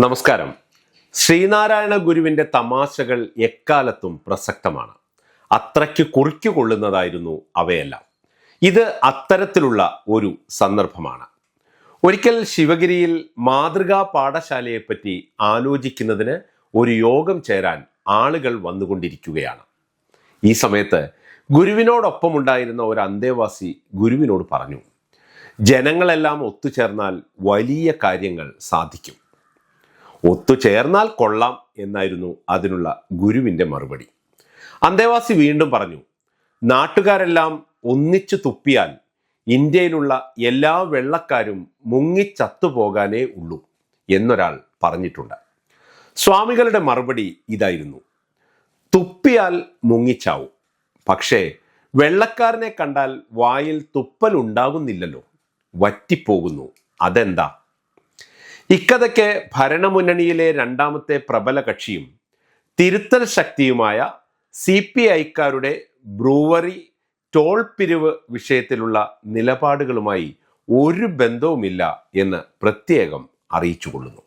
നമസ്കാരം. ശ്രീനാരായണ ഗുരുവിന്റെ തമാശകൾ എക്കാലത്തും പ്രസക്തമാണ്. അത്രയ്ക്ക് കുറിക്കു കൊള്ളുന്നതായിരുന്നു അവയെല്ലാം. ഇത് അത്തരത്തിലുള്ള ഒരു സന്ദർഭമാണ്. ഒരിക്കൽ ശിവഗിരിയിൽ മാതൃകാ പാഠശാലയെപ്പറ്റി ആലോചിക്കുന്നതിന് ഒരു യോഗം ചേരാൻ ആളുകൾ വന്നുകൊണ്ടിരിക്കുകയാണ്. ഈ സമയത്ത് ഗുരുവിനോടൊപ്പം ഉണ്ടായിരുന്ന ഒരു അന്തേവാസി ഗുരുവിനോട് പറഞ്ഞു ജനങ്ങളെല്ലാം ഒത്തുചേർന്നാൽ വലിയ കാര്യങ്ങൾ സാധിക്കും. ഒത്തുചേർന്നാൽ കൊള്ളാം എന്നായിരുന്നു അതിനുള്ള ഗുരുവിന്റെ മറുപടി. അന്തേവാസി വീണ്ടും പറഞ്ഞു നാട്ടുകാരെല്ലാം ഒന്നിച്ചു തുപ്പിയാൽ ഇന്ത്യയിലുള്ള എല്ലാ വെള്ളക്കാരും മുങ്ങിച്ചത്തുപോകാനേ ഉള്ളൂ എന്നൊരാൾ പറഞ്ഞിട്ടുണ്ട്. സ്വാമികളുടെ മറുപടി ഇതായിരുന്നു തുപ്പിയാൽ മുങ്ങിച്ചാവും പക്ഷേ വെള്ളക്കാരനെ കണ്ടാൽ വായിൽ തുപ്പൽ ഉണ്ടാകുന്നില്ലല്ലോ വറ്റിപ്പോകുന്നു അതെന്താ? ഇക്കഥയ്ക്ക് ഭരണമുന്നണിയിലെ രണ്ടാമത്തെ പ്രബല കക്ഷിയും തിരുത്തൽ ശക്തിയുമായ സി പി ഐക്കാരുടെ ബ്രൂവറി ടോൾ പിരിവ് വിഷയത്തിലുള്ള നിലപാടുകളുമായി ഒരു ബന്ധവുമില്ല എന്ന് പ്രത്യേകം അറിയിച്ചുകൊള്ളുന്നു.